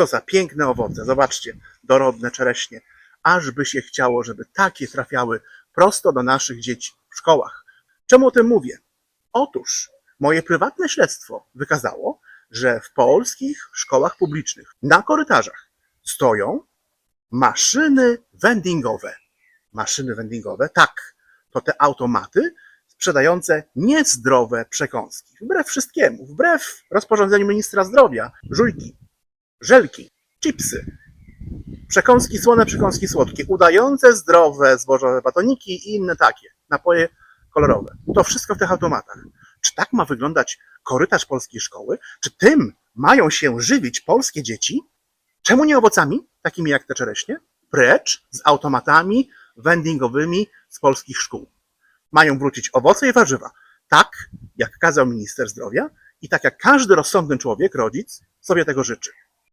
Co za piękne owoce. Zobaczcie, dorodne czereśnie. Aż by się chciało, żeby takie trafiały prosto do naszych dzieci w szkołach. Czemu o tym mówię? Otóż moje prywatne śledztwo wykazało, że w polskich szkołach publicznych na korytarzach stoją maszyny vendingowe. Maszyny vendingowe, tak, to te automaty sprzedające niezdrowe przekąski. Wbrew wszystkiemu, wbrew rozporządzeniu ministra zdrowia, żujki, żelki, chipsy, przekąski słone, przekąski słodkie, udające zdrowe zbożowe batoniki i inne takie, napoje kolorowe. To wszystko w tych automatach. Czy tak ma wyglądać korytarz polskiej szkoły? Czy tym mają się żywić polskie dzieci? Czemu nie owocami, takimi jak te czereśnie? Precz z automatami vendingowymi z polskich szkół. Mają wrócić owoce i warzywa, tak jak kazał minister zdrowia i tak jak każdy rozsądny człowiek, rodzic, sobie tego życzy.